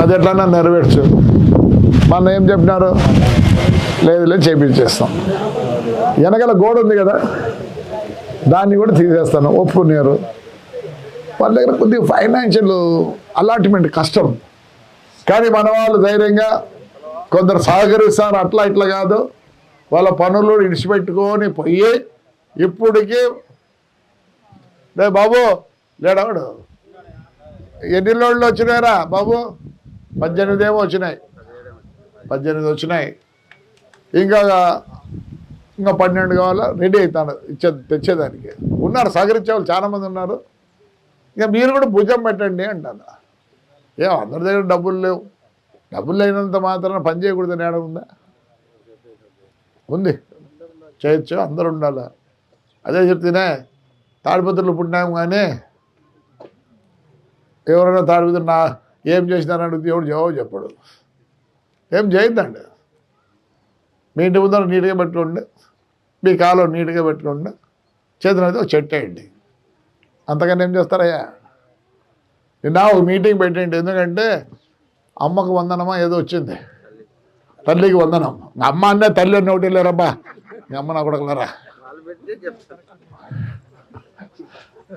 అది ఎట్లన్నా నెరవేర్చు. మన ఏం చెప్పినారు? లేదు లేదు చేపించేస్తాం. వెనకాల గోడ ఉంది కదా? దాన్ని కూడా తీసేస్తాను. ఒప్పుకున్నారు. వాళ్ళ దగ్గర కొద్దిగా ఫైనాన్షియల్ అలాట్మెంట్ కష్టం. కానీ మన వాళ్ళు ధైర్యంగా కొందరు సహకరిస్తారు. అట్లా ఇట్లా కాదు. వాళ్ళ పనులు ఇడిచిపెట్టుకొని పోయి ఇప్పటికీ లే బాబు లేడవాడు ఎన్ని లోళ్ళు వచ్చినాయిరా బాబు? పద్దెనిమిది ఏమో వచ్చినాయి. పద్దెనిమిది వచ్చినాయి. ఇంకా ఇంకా పన్నెండు కావాలా? రెడీ అవుతాను. ఇచ్చే తెచ్చేదానికి. ఉన్నారు సహకరించే వాళ్ళు చాలామంది ఉన్నారు. ఇంకా మీరు కూడా భుజం పెట్టండి అంటాను. ఏం అందరి దగ్గర డబ్బులు లేవు. డబ్బులు లేనంత మాత్రాన పని చేయకూడదు నేడ ఉందా? ఉంది. చేయొచ్చు అందరు ఉండాలి? అదే చెప్తేనే తాడిపత్రులు పుట్టినాము కానీ ఎవరైనా తాడిపత్రులు నా ఏం చేసినారని అడిగితే ఎవడు జవాబు చెప్పడు. ఏం చేయొద్దండి? మీ ఇంటి ముందర నీట్గా పెట్టుకోండి మీ కాలం నీట్గా పెట్టుకోండి చేతులు అయితే ఒక చెట్టు వేయండి. అంతకన్నా ఏం చేస్తారయ్యా? నిన్న ఒక మీటింగ్ పెట్టండి. ఎందుకంటే అమ్మకు వందనమా ఏదో వచ్చింది. తల్లికి వందనం. అమ్మ అన్నే తల్లి అని ఒకటి లేరబ్బా. మీ అమ్మ నా కొడకలరా?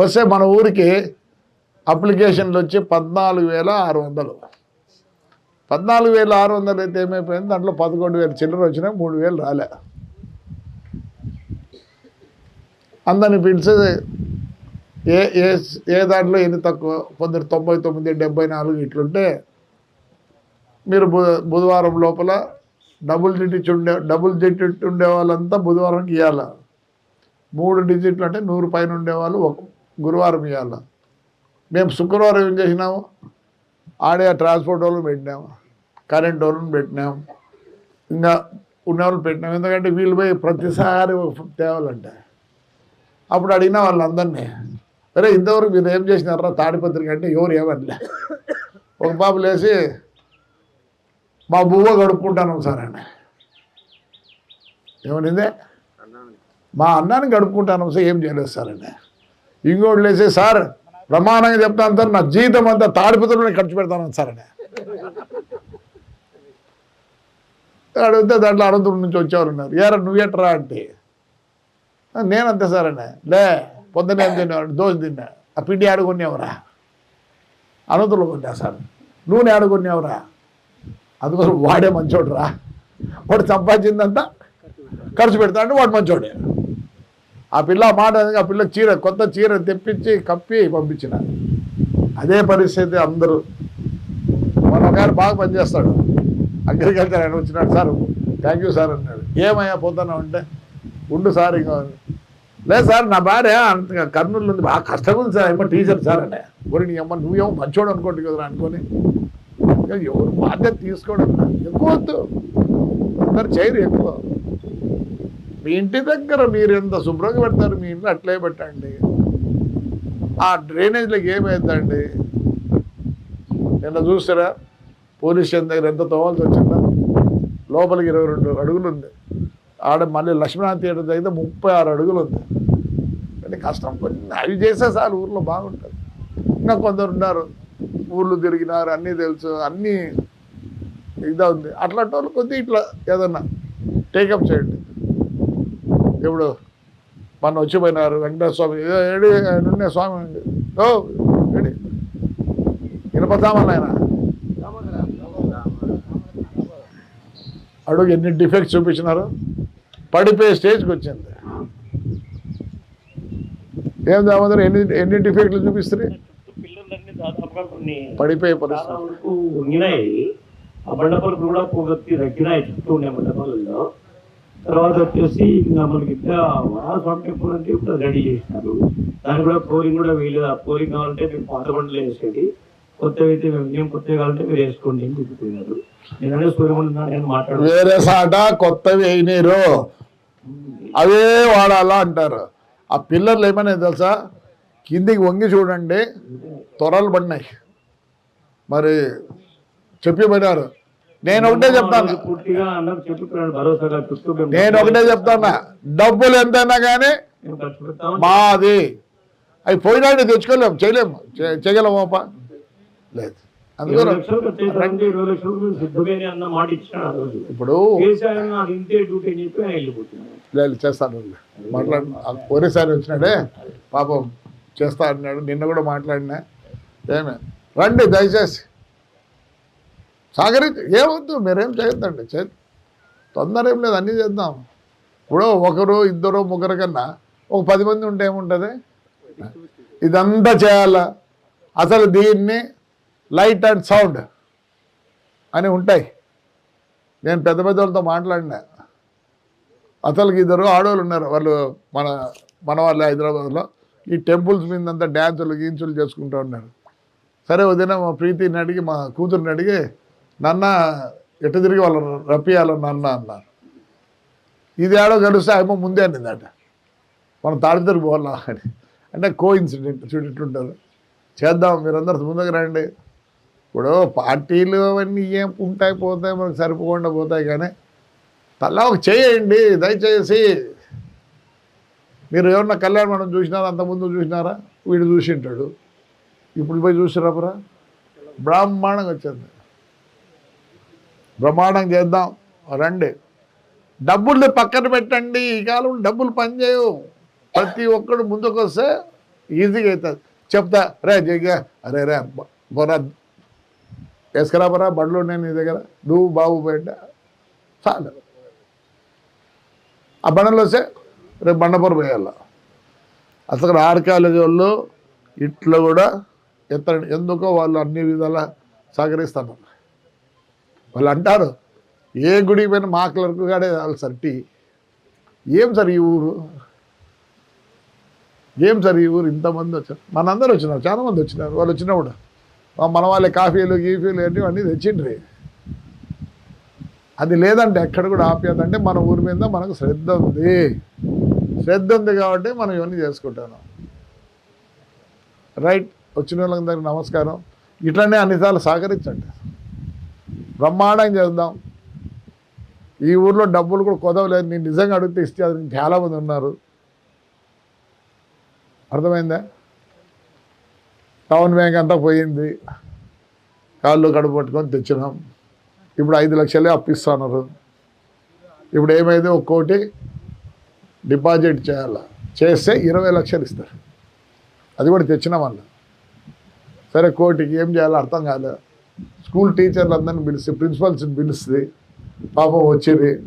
వస్తే మన ఊరికి అప్లికేషన్లు వచ్చి పద్నాలుగు వేల ఆరు వందలు. పద్నాలుగు వేల ఆరు వందలు అయితే ఏమైపోయింది? దాంట్లో పదకొండు వేల చిల్లర వచ్చినాయి మూడు వేలు రాలే. అందరిని పిలిచి ఏ ఏ ఏ దాంట్లో ఎన్ని తక్కువ? కొందరు తొంభై తొమ్మిది డెబ్బై నాలుగు ఇట్లుంటే మీరు బు బుధవారం లోపల డబుల్ డిజిట్ ఉండే డబుల్ డిజిట్ ఉండే వాళ్ళంతా బుధవారం ఇవ్వాలి మూడు డిజిట్లు అంటే నూరు పైన ఉండేవాళ్ళు ఒక గురువారం ఇవ్వాలి మేము శుక్రవారం ఏం చేసినాము? ఆడే ట్రాన్స్పోర్ట్ వాళ్ళని పెట్టినాము. కరెంట్ వాళ్ళని పెట్టినాము. ఇంకా ఉన్న వాళ్ళని పెట్టినాము. ఎందుకంటే వీళ్ళు పోయి ప్రతిసారి తేవాలంటే. అప్పుడు అడిగిన వాళ్ళందరినీ అరే ఇంతవరకు మీరు ఏం చేసినారా తాడిపత్రిక అంటే ఎవరు ఏమనలే. ఒక బాబు లేచి మా బువ్వ గడుపుకుంటాను సార్ అని. ఏమనిందే? మా అన్నాన్ని గడుపుకుంటాను సార్ ఏం చేయలేదు సార్ అని. ఇంకోటి లేచి సార్ ప్రమాణంగా చెప్తాను సార్ నా జీవితం అంతా తాడిపత్రులని ఖర్చు పెడతాను సార్ అని. అడిగితే దాంట్లో అనంతపురం నుంచి వచ్చేవారు ఉన్నారు. ఏరా నువ్వేట్రా? అంటే నేనంతే సార్ అన్న లే పొద్దున ఏం తినేవాడు దోశ తిన్నా. ఆ పిండి ఆడుకునేవరా అనంతలో కొన్నా సార్. నూనె ఆడుకునేవరా అందుకోసం వాడే మంచోడు రా వాడు సంపాదించిందంతా ఖర్చు పెడతాడు వాడు మంచోడే. ఆ పిల్ల మాట ఆ పిల్ల చీర కొత్త చీర తెప్పించి కప్పి పంపించిన. అదే పరిస్థితి అందరూ. మన ఒక బాగా పనిచేస్తాడు. అగ్రికల్చర్ ఆయన వచ్చినాడు సార్ థ్యాంక్ యూ సార్ అన్నాడు. ఏమయ్యా పోతాను అంటే ఉండు సార్ ఇంకా లేదు సార్ నా భార్య అంతగా కర్నూలు ఉంది బాగా కష్టంగా ఉంది సార్ ఏమో టీచర్ సార్ అనే ఒరి నీ అమ్మ నువ్వేమో మంచోడు అనుకోండి కదరా అనుకొని. ఎవరు బాధ్యత తీసుకోవడం ఎక్కువ వద్దు. అందరు చేయరు ఎక్కువ. మీ ఇంటి దగ్గర మీరు ఎంత శుభ్రంగా పెడతారు మీ ఇంట్లో అట్లే పెట్టండి. ఆ డ్రైనేజ్లోకి ఏమైందండి? నిన్న చూస్తారా పోలీస్ స్టేషన్ దగ్గర ఎంత తోవాల్సి వచ్చిందా? లోపలికి ఇరవై రెండు అడుగులు ఉంది. ఆడ మళ్ళీ లక్ష్మీనాథ్ థియేటర్ దగ్గర ముప్పై ఆరు అడుగులు ఉంది. అంటే కష్టం కొన్ని అవి చేస్తే సార్ ఊర్లో బాగుంటుంది. ఇంకా కొందరు ఉన్నారు. ఊర్లు తిరిగినారు అన్నీ తెలుసు అన్నీ ఇదా ఉంది అట్లాంటి వాళ్ళు కొద్దిగా ఇట్లా ఏదన్నా టేకప్ చేయండి. ఇప్పుడు మొన్న వచ్చిపోయినారు వెంకటేశ్వర స్వామి. ఏదో ఏడి నిన్నే స్వామి. ఓ ఏడి? ఆయన అడుగు ఎన్ని డిఫెక్ట్స్ చూపించినారు? పడిపోయే స్టేజ్కి వచ్చింది. ఏం దామోదర్ ఎన్ని ఎన్ని డిఫెక్ట్లు చూపిస్తుంది పడిపోయే పరిస్థితి. కూడా చుట్టూ ఉండే మండపాలలో తర్వాత వచ్చేసి ఇంకా మనకి ఇంకా వారస్వామి టెంపుల్ అంటే ఇప్పుడు రెడీ చేసినారు. దానికి కూడా ఫ్లోరింగ్ కూడా వేయలేదు ఆ ఫ్లోరింగ్ కావాలంటే మేము పాత బండ్లు వేసేది. కొత్తవి అయితే మేము ఏం కొత్తవి కావాలంటే మీరు వేసుకోండి అని చెప్పిపోయినారు నేనంటే సూర్యమండ నేను మాట్లాడు వేరే సాట కొత్తవి అయినారు అవే వాడాలా అంటారు. ఆ పిల్లర్లు ఏమైనా తెలుసా? కిందికి వంగి చూడండి త్వరలు పడినాయి. మరి చెప్పిపోయినారు నేను ఒకటే చెప్తాను. నేను ఒకటే చెప్తానా. డబ్బులు ఎంతైనా కానీ మాది. అవి పోయినాడు తెచ్చుకోలేము చేయలేము చే- చేయగలమోపా లేదు. ఇప్పుడు లేదు చేస్తాను. మాట్లాడు ఒరేసారి వచ్చినాడే పాపం చేస్తా అన్నాడు నిన్న కూడా మాట్లాడినా. ఏమే? రండి దయచేసి. సాగరి ఏమొద్దు మీరేం చేయొద్దండి. చే తొందర ఏం లేదు అన్నీ చేద్దాం. ఇప్పుడు ఒకరు ఇద్దరు ముగ్గురు కన్నా ఒక పది మంది ఉంటే ఏముంటుంది? ఇదంతా చేయాలా? అసలు దీన్ని లైట్ అండ్ సౌండ్ అని ఉంటాయి. నేను పెద్ద పెద్ద వాళ్ళతో మాట్లాడినా. అసలు ఇద్దరు ఆడవాళ్ళు ఉన్నారు. వాళ్ళు మన మన వాళ్ళు హైదరాబాద్లో. ఈ టెంపుల్స్ మీద అంతా డ్యాన్సులు గీన్సులు చేసుకుంటూ ఉన్నారు. సరే వదిన మా ప్రీతిని అడిగి మా కూతురిని అడిగి నాన్న ఎటు తిరిగి వాళ్ళు రప్పియాలి నాన్న అన్నారు ఇది ఆడో గడుస్తే ఏమో ముందే అనిందట. మనం తాడిద్దరు పోవాలా అని. అంటే కో ఇన్సిడెంట్ చూడేట్లుంటారు చేద్దాం మీరందరూ ముందుకు రండి. ఇప్పుడు పార్టీలు అవన్నీ ఏం ఉంటాయి పోతాయి మనకు సరిపోకుండా పోతాయి కానీ తల్లా ఒక చేయండి దయచేసి. మీరు ఏమన్నా కళ్యాణ మనం చూసినారా అంతకుముందు చూసినారా? వీడు చూసింటాడు. ఇప్పుడు పోయి చూసిరాపరా బ్రహ్మాండంగా వచ్చింది. బ్రహ్మాండం చేద్దాం. రండి. డబ్బులు పక్కన పెట్టండి. ఈ కాలం డబ్బులు పనిచేయవు. ప్రతి ఒక్కడు ముందుకు వస్తే ఈజీగా అవుతుంది. చెప్తా రే జగ్గా అరే రే బొరా వేసుకురాబరా బండ్లు ఉన్నాయి నీ దగ్గర? నువ్వు బాబు బయట చాలు. ఆ బండలు వస్తే రేపు బండపూర పోయాల. అసలు ఆర్కాలజీ వాళ్ళు ఇట్లా కూడా ఎత్తండి. ఎందుకో వాళ్ళు అన్ని విధాల సహకరిస్తున్నారు. వాళ్ళు అంటారు ఏ గుడికి పోయిన మా క్లర్క్ కాడే వాళ్ళు సర్టి టీ. ఏం సార్ ఈ ఊరు? ఏం సార్ ఈ ఊరు? ఇంతమంది వచ్చారు. మనందరూ వచ్చినారు చాలా మంది వచ్చినారు. వాళ్ళు వచ్చినప్పుడు మన వాళ్ళే కాఫీలు గీఫీలు అన్నీ అన్నీ తెచ్చిండ్రి. అది లేదంటే ఎక్కడ కూడా ఆప్యాయత మన ఊరి మీద మనకు శ్రద్ధ ఉంది. శ్రద్ధ ఉంది కాబట్టి మనం ఇవన్నీ చేసుకుంటాను. రైట్ వచ్చిన వాళ్ళందరికీ నమస్కారం. ఇట్లనే అన్నిసార్లు సహకరించండి. బ్రహ్మాండంగా చేద్దాం. ఈ ఊర్లో డబ్బులు కూడా కుదవలేదు. నేను నిజంగా అడిగితే ఇస్తే అది చాలామంది ఉన్నారు. అర్థమైందా? టౌన్ బ్యాంక్ అంతా పోయింది. కాళ్ళు కడుపు పట్టుకొని తెచ్చినాం. ఇప్పుడు ఐదు లక్షలే అప్పిస్తున్నారు. ఇప్పుడు ఏమైంది? ఒక కోటి డిపాజిట్ చేయాలి? చేస్తే ఇరవై లక్షలు ఇస్తారు. అది కూడా తెచ్చినాం వాళ్ళు సరే కోటికి ఏం చేయాలో అర్థం కాలేదు. స్కూల్ టీచర్లు అందరిని పిలిస్తే ప్రిన్సిపల్స్ని పిలిస్తే పాపం వచ్చింది.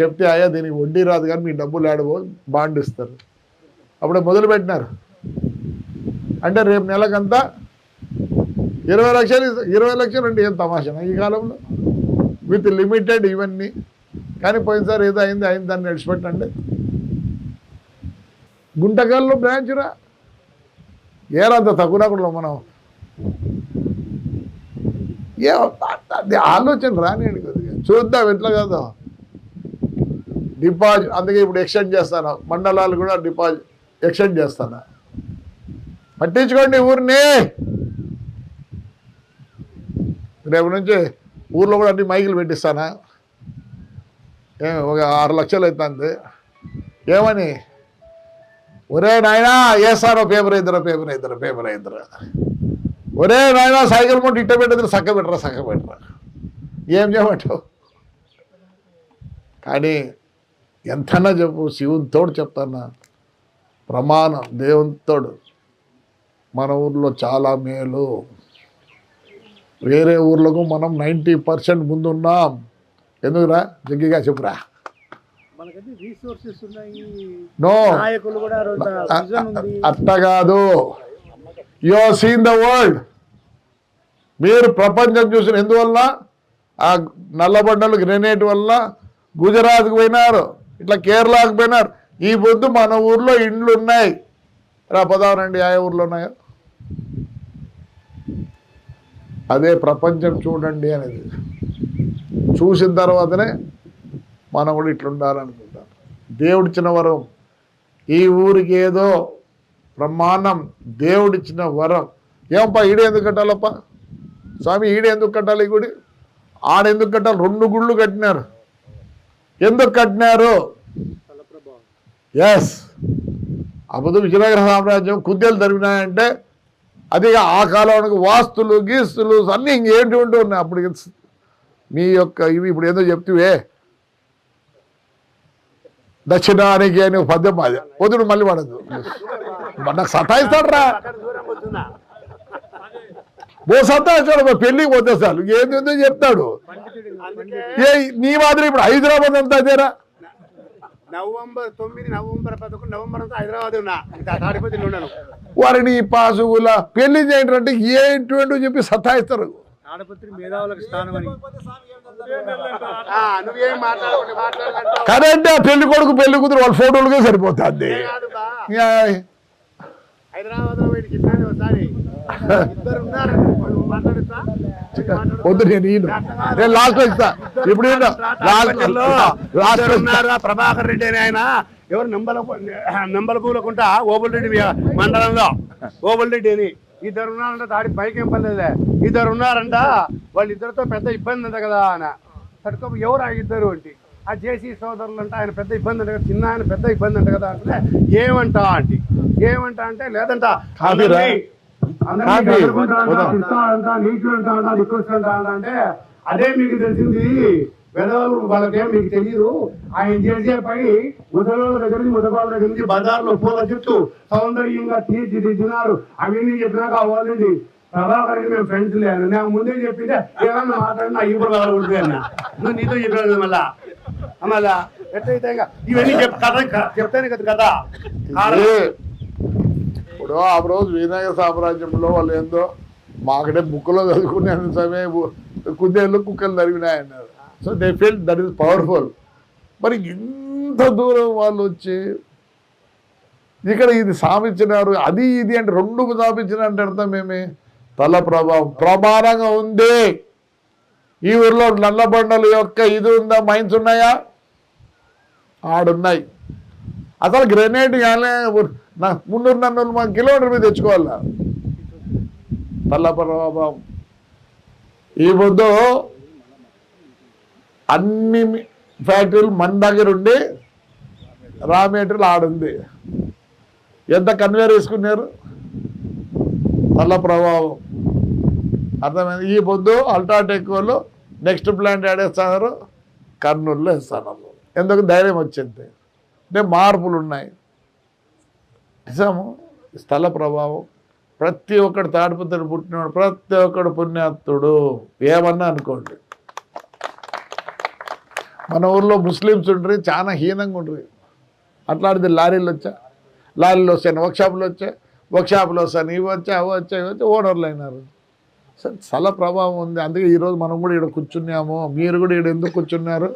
చెప్తే అయ్యా దీనికి వడ్డీ రాదు కానీ మీ డబ్బులు ఆడబో బాండ్ ఇస్తారు. అప్పుడే మొదలు పెట్టినారు అంటే రేపు నెలకంతా ఇరవై లక్షలు ఇరవై లక్షలు అంటే ఏం తమాషా ఈ కాలంలో? విత్ లిమిటెడ్ ఇవన్నీ. కానీ పోయినసారి ఏదో అయింది అయింది దాన్ని నడిచిపెట్టండి. గుంటకల్లో బ్రాంచ్ రా. ఏరంత తక్కువ మనం. ఏ అది ఆలోచన రానియండి కొద్దిగా. చూద్దాం ఎట్లా కాదు డిపాజిట్ అందుకే ఇప్పుడు ఎక్స్టెండ్ చేస్తాను. మండలాలు కూడా డిపాజిట్ ఎక్స్టెండ్ చేస్తాను. పట్టించుకోండి ఊరిని. రేపు నుంచి ఊర్లో కూడా అన్ని మైకులు పెట్టిస్తానా? ఒక ఆరు లక్షలు అవుతుంది. ఏమని? ఒరే నాయనా వేస్తారో పేపర్ ఇద్దరు పేపర్ ఇద్దరు పేపర్ ఇద్దరు ఒరే నాయనా సైకిల్ మొండి ఇట్ట పెట్టదు సక్క పెట్టరా సక్క పెట్టరా. ఏం చేయమంటావు? కానీ ఎంతన్నా చెప్పు శివుని తోడు చెప్తానా? ప్రమాణం దేవుని తోడు. మన ఊర్లో చాలా మేలు. వేరే ఊర్లకు మనం నైంటీ పర్సెంట్ ముందున్నాం ఎందుకురా? జగ్గిగా చెప్పురా. నో. అట్ట కాదు. యు సీన్ ద వరల్డ్ మీరు ప్రపంచం చూసిన ఎందువల్ల? ఆ నల్లబండలు గ్రెనేట్ వల్ల గుజరాత్కి పోయినారు. ఇట్లా కేరళకు పోయినారు. ఈ పొద్దు మన ఊర్లో ఇండ్లు ఉన్నాయి. రా పదావనండి ఆ ఊర్లో ఉన్నాయో? అదే ప్రపంచం చూడండి అనేది. చూసిన తర్వాతనే మనం కూడా ఇట్లుండాలనుకుంటాం. దేవుడిచ్చిన వరం. ఈ ఊరికి ఏదో బ్రహ్మాండం దేవుడిచ్చిన వరం. ఏమప్పా ఈడ ఎందుకు కట్టాలప్ప? స్వామి ఈడ ఎందుకు కట్టాలి ఈ గుడి? ఆడెందుకు కట్టాలి? రెండు గుళ్ళు కట్టినారు. ఎందుకు కట్టినారు? ఎస్ అప్పుడు విజయనగర సామ్రాజ్యం కుద్దెలు తరిమినాయంటే అది ఆ కాలానికి వాస్తులు గీస్తులు అన్నీ ఇంకేంటి ఉంటూ ఉన్నాయి. అప్పుడు మీ యొక్క ఇవి ఇప్పుడు ఏదో చెప్తివే. దక్షిణానికి అని ఒక పద్యం అది మళ్ళీ పడదు నాకు సతాయిస్తాడు రా ఓ సతాయిస్తాడు పెళ్ళికి పోతే చాలు. ఏంది ఏందో చెప్తాడు. ఏ నీ మాదిరి ఇప్పుడు హైదరాబాద్ అంతా అదేరా? నవంబర్ తొమ్మిది నవంబర్ పదకొండు నవంబర్ అంతా హైదరాబాద్ ఉన్నా. ఇంకా తాడిపత్రిలో ఉన్నాను వారిని పాసుగుల పెళ్ళి చేయండి అంటే ఏంటి చెప్పి సతాయిస్తారు. ఆడపత్రి మేధావులకు స్థానం అని. ఆ, నువ్వేం మాట్లాడకుండా మాట్లాడాలంటావు కరెంట్ పెళ్ళి కొడుకు పెళ్ళి కూతురు వాళ్ళ ఫోటోలుగా సరిపోతుంది. కాదు బా. ఇంకా హైదరాబాద్లో వీడికి ఇట్లానే ఒకసారి. ఇద్దరు ఉన్నారు వాళ్ళు మాట్లాడుతా? వద్దు నేను నేను లాస్ట్ ఇస్తా. ఇప్పుడు. లాస్ట్. ఉన్నారా ప్రభాకర్ రెడ్డి అని ఆయన. ఎవరు నంబల నంబలపూలకుంట ఓబుల్ రెడ్డి మండలంలో. ఓబుల్ రెడ్డి అని. ఇద్దరు ఉన్నారంట దాడి పైకి ఏం పర్లేదులే. ఇద్దరు ఉన్నారంట వాళ్ళ ఇద్దరితో పెద్ద ఇబ్బంది అంట కదా ఆయన తట్టుకో ఎవరు ఆ ఇద్దరు అంటే? ఆ జేసీ సోదరులు అంటే ఆయన పెద్ద ఇబ్బంది అంట కదా చిన్న ఆయన పెద్ద ఇబ్బంది అంట కదా అంటే ఏమంటా అంటే ఏమంటా అంటే లేదంట అంట, అదే మీకు తెలిసింది వాళ్ళకేం మీకు తెలియదు ఆయన చేసే పని ముసలోళ్ళ దగ్గర నుంచి ముసపాళ్ళ దగ్గర నుంచి బజార్లో పూల చుట్టూ సౌందర్యంగా తీర్చిదిద్దినారు. అవన్నీ చెప్పినాక అవ్వాలండి ప్రభాకర్ మేము ఫ్రెండ్స్ లేను నాకు ముందే చెప్పింటే ఏమన్నా మాట్లాడినా ఇప్పుడు వాళ్ళు అన్న. నువ్వు నీతో చెప్పాను మళ్ళా. మళ్ళా ఎట్లయితే ఇవన్నీ చెప్ కథ చెప్తాను కదా కదా ఇప్పుడు ఆ రోజు వినాయక సామ్రాజ్యంలో వాళ్ళు ఏందో మాకడే బుక్లో చదువుకునే సమయం కుందేళ్ళు కుక్కలు తరిగినాయన్నారు. So they feel that is powerful మరి ఇంత దూరం వాళ్ళు వచ్చి ఇక్కడ ఇది సామించినారు అది ఇది అంటే రెండు సామించిన అంటే అర్థం ఏమి? తల ప్రభావం ప్రమాణంగా ఉంది. ఈ ఊర్లో నల్లబండల యొక్క ఇది ఉందా? మైన్స్ ఉన్నాయా? ఆడున్నాయి. అసలు గ్రెనేడ్ మున్నూరు నన్నూరు మా కిలోమీటర్ మీద తెచ్చుకోవాలా? తల్ల ప్రభావం. ఈ ముందు అన్ని ఫ్యాక్టరీలు మన దగ్గర ఉండి రా మెటీరియల్ ఆడుంది. ఎంత కన్వేర్ వేసుకున్నారు? తల్ల ప్రభావం. అర్థమైంది? ఈ పొద్దు అల్ట్రాటెక్ వాళ్ళు నెక్స్ట్ ప్లాంట్ ఆడేస్తున్నారు కర్నూలులో ఇస్తాను ఎందుకు ధైర్యం వచ్చింది? అంటే మార్పులు ఉన్నాయి. నిజము? స్థల ప్రభావం. ప్రతి ఒక్కడు తాడిపుత్రుడు పుట్టినవాడు ప్రతి ఒక్కడు పుణ్యాత్తుడు ఏమన్నా అనుకోండి. మన ఊర్లో ముస్లిమ్స్ ఉండ్రి చాలా హీనంగా ఉండ్రి. అట్లాంటిది లారీలు వచ్చా? లారీలు వస్తాయి వర్క్షాపులు వచ్చాయి వర్క్షాప్లో వస్తాను ఇవి వచ్చా అవి వచ్చాయి వచ్చి ఓనర్లు అయినారు. సరే చాలా ప్రభావం ఉంది. అందుకే ఈరోజు మనం కూడా ఇక్కడ కూర్చున్నాము. మీరు కూడా ఇక్కడ ఎందుకు కూర్చున్నారు?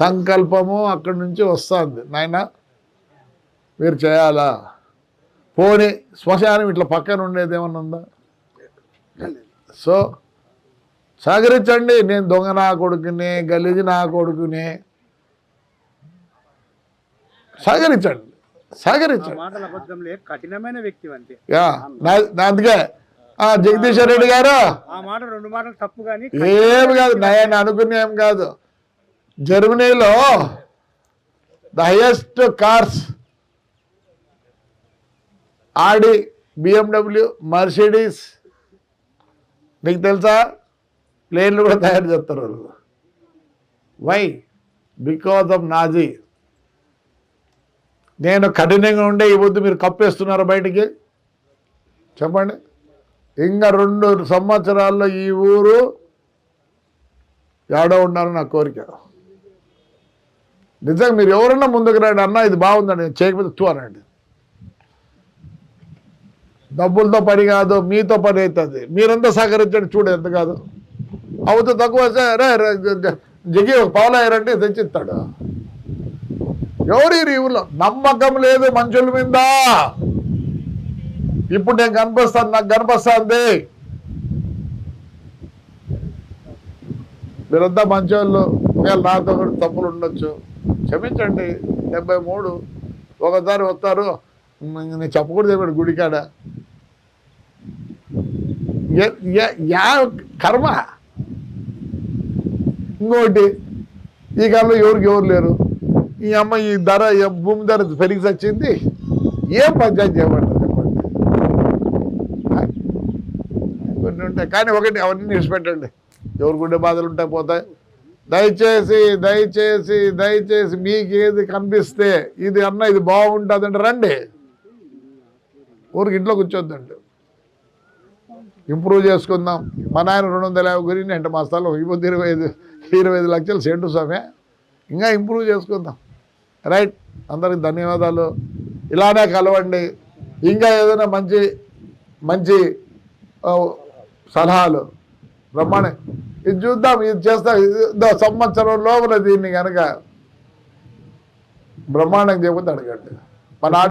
సంకల్పము అక్కడి నుంచి వస్తుంది. నాయన మీరు చేయాలా? పోనీ శ్మశానం ఇట్లా పక్కన ఉండేది ఏమన్నా ఉందా? సో సహకరించండి. నేను దొంగ నా కొడుకుని గలీజి నా కొడుకుని. సహకరించండి. సహకరించండి కఠినమైన వ్యక్తి అంతే. అందుకే జగదీశ్వర్ రెడ్డి గారు. ఆ మాట రెండు మాటలు తప్పు కానీ ఏం కాదు నేను అనుకునే ఏం కాదు. జర్మనీలో the highest cars Audi BMW Mercedes. మీకు తెలుసా? ప్లేన్లు కూడా తయారు చేస్తారు వై బికాజ్ ఆఫ్ నాజీ నేను కఠినంగా ఉండే ఈ వద్దు మీరు కప్పేస్తున్నారు బయటికి. చెప్పండి. ఇంకా రెండు సంవత్సరాల్లో ఈ ఊరు ఏడో ఉండాలని నా కోరిక. నిజంగా మీరు ఎవరన్నా ముందుకు రండి అన్న ఇది బాగుందండి. చేయకపోతే తూ అనండి. డబ్బులతో పని కాదు మీతో పని అవుతుంది. మీరంతా సహకరించండి చూడు ఎంత కాదు. అవుతే తక్కువ రే జగ్గి ఒక తెచ్చిస్తాడు. ఎవరు ఈ ఊళ్ళో నమ్మకం లేదు మనుషుల మీద. ఇప్పుడు నేను కనిపిస్తాను నాకు కనిపిస్తుంది. మీరంతా మంచోళ్ళు ఒకవేళ నాతో కూడా తప్పులు ఉండొచ్చు. క్షమించండి డెబ్బై మూడు. ఒకసారి వస్తారు. నేను చెప్పకూడదు ఇప్పుడు గుడికాడ? యా కర్మ. ఇంకోటి ఈ కాలంలో ఎవరికి ఎవరు లేరు? ఈ అమ్మ ఈ ధర భూమి ధర పెరిగి వచ్చింది ఏం పంచాయతీ చేయమంటారు చెప్పండి? ఉంటాయి కానీ ఒకటి అవన్నీ విడిచిపెట్టండి ఎవరి గుండె బాధలు ఉంటాయి పోతాయి. దయచేసి దయచేసి దయచేసి మీకు ఏది కనిపిస్తే ఇది అన్న ఇది బాగుంటుందంటే రండి. ఊరికి ఇంట్లో కూర్చోద్దండి. ఇంప్రూవ్ చేసుకుందాం. మా నాయన రెండు వందల యాభై గురించి అంటే మా స్థలం ఇప్పుడు ఇరవై ఐదు ఇరవై ఐదు లక్షలు సెంటు స్వామి. ఇంకా ఇంప్రూవ్ చేసుకుందాం. రైట్? అందరికి ధన్యవాదాలు. ఇలానే కలవండి. ఇంకా ఏదైనా మంచి మంచి సలహాలు బ్రహ్మాండ ఇది చూద్దాం ఇది చేస్తాం. ఇది సంవత్సరం లోపల దీన్ని కనుక బ్రహ్మాండం చేయకపోతే అడగండి మన